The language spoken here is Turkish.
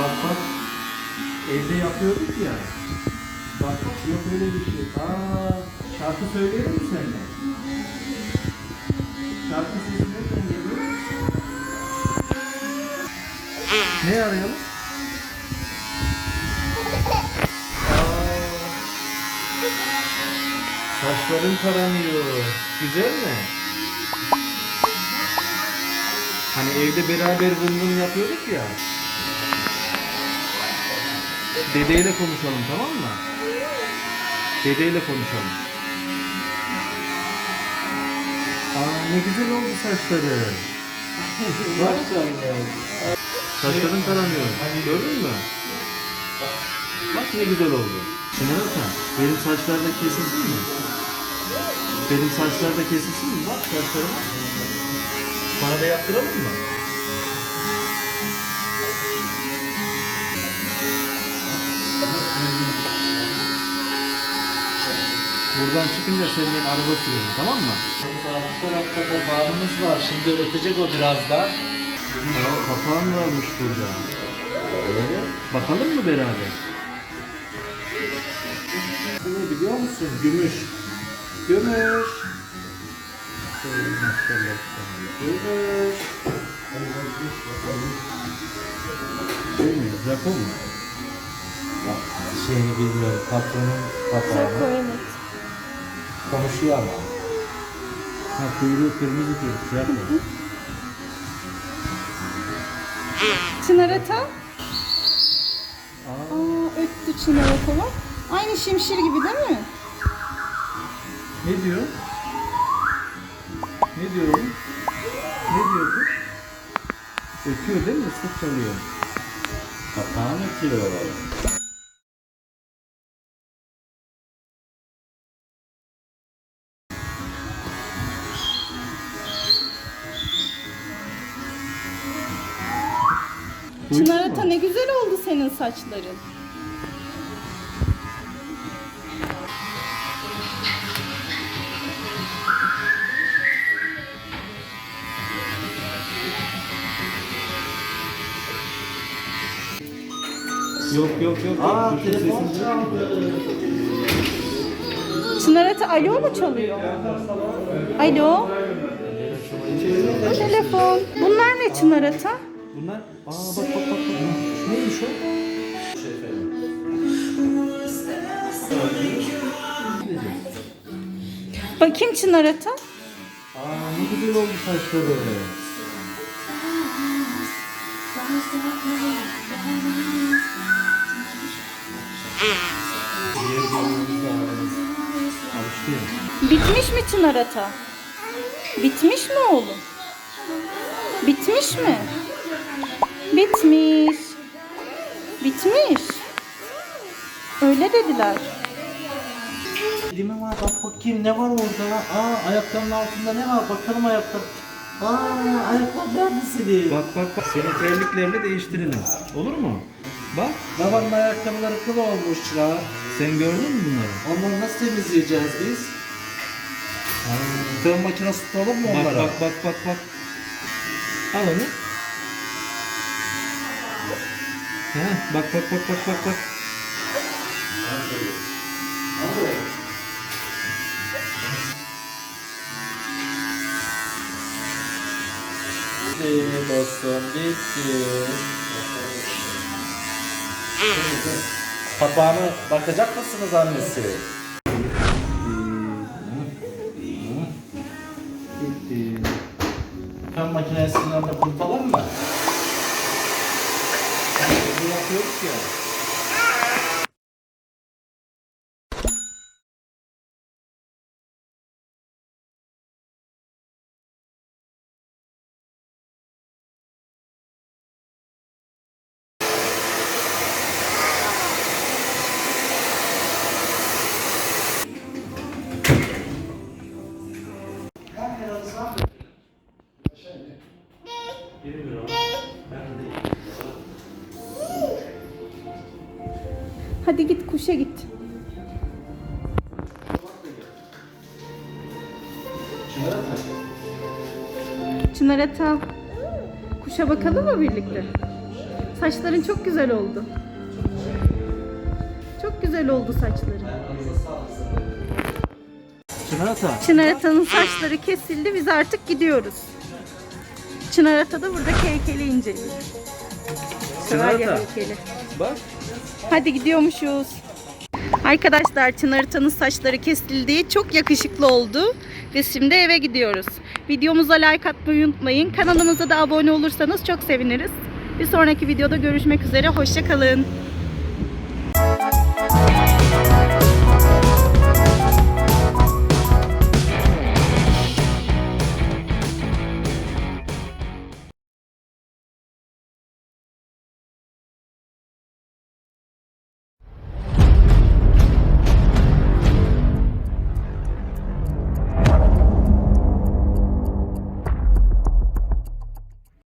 Bak bak. Evde yapıyorduk ya. Bak bak yok öyle bir şey. Aa, şarkı söyleyelim mi seninle? Şarkı sesi nereden geliyor? Ne arayalım? Saçların taranıyor. Güzel mi? Hani evde beraber vın vın yapıyorduk ya. Dedeyle konuşalım tamam mı? Dedeyle konuşalım. Aa ne güzel oldu saçları. Saçların taranıyor. Gördün mü? Bak ne güzel oldu. Şımarırken benim saçlar da kesilsin mi? Benim saçlar da kesilsin mi? Bak saçlarım. Bana da yaptıralım mı? Buradan çıkınca senin araba sürelim tamam mı? Bu tarafta da bağımız var. Şimdi ötecek o birazdan. Ya papağan varmış burada. Öyle. Bakalım mı beraber? Bu ne biliyor musun? Gümüş. Gümüş. Gümüş. Şey mi? Japon mu? Bak şeyini bilmiyorum. Patronun papağanı. Konuşuyor ama. Ha kuyruğu kırmızı kuyruğu. Japon. Çınarata. Aa, Aa, öttü çınarata bak. Aynı şimşir gibi değil mi? ne diyor? Ne diyor oğlum? Ne diyor bu? Ötüyor değil mi? Islık çalıyor. Papağan ötüyor. Duydun Çınarata mu? ne güzel oldu senin saçların. Yok yok yok. Aa telefon sesini çaldı. Çınarata alo mu çalıyor? Alo. Bu telefon. Bunlar ne Çınarata? Bunlar aa bak bak bak bak. Neymiş o? Bakayım Çınarata. Aa ne güzel oldu saçları. Diğer görmemiz lazım. Alıştı ya. Bitmiş mi Çınarata? Bitmiş mi oğlum? Bitmiş mi? Bitmiş. Bitmiş. Öyle dediler. Mi var? Bak bakayım ne var orada? Aa ayaklarının altında ne var? Bakalım ayaklar. Aa ayaklar nerede senin? Bak bak bak. Senin terliklerini değiştirelim. Olur mu? Bak. Babanın ayakkabıları kıl olmuş çırağı. Sen gördün mü bunları? Onları nasıl temizleyeceğiz biz? Fön makinesi tutalım mı Bak onlara? bak bak bak bak. Al onu. Heh, bak bak bak bak bak bak. Bitti dostum bitti. Papağanı bakacak mısınız annesi? Bitti. Fön makinesinin önünde kurutalım mı? aqui, eu que quero. Hadi git kuşa git. Çınarata. Kuşa bakalım mı birlikte? Saçların çok güzel oldu. Çok güzel oldu saçların. Çınar Ata. Çınar Ata'nın saçları kesildi. Biz artık gidiyoruz. Çınar Ata da burada heykeli inceliyor. Çınar Ata. heykeli. Bak. Hadi gidiyormuşuz. Arkadaşlar Çınar Ata'nın saçları kesildi. Çok yakışıklı oldu. Ve şimdi eve gidiyoruz. Videomuza like atmayı unutmayın. Kanalımıza da abone olursanız çok seviniriz. Bir sonraki videoda görüşmek üzere. Hoşçakalın.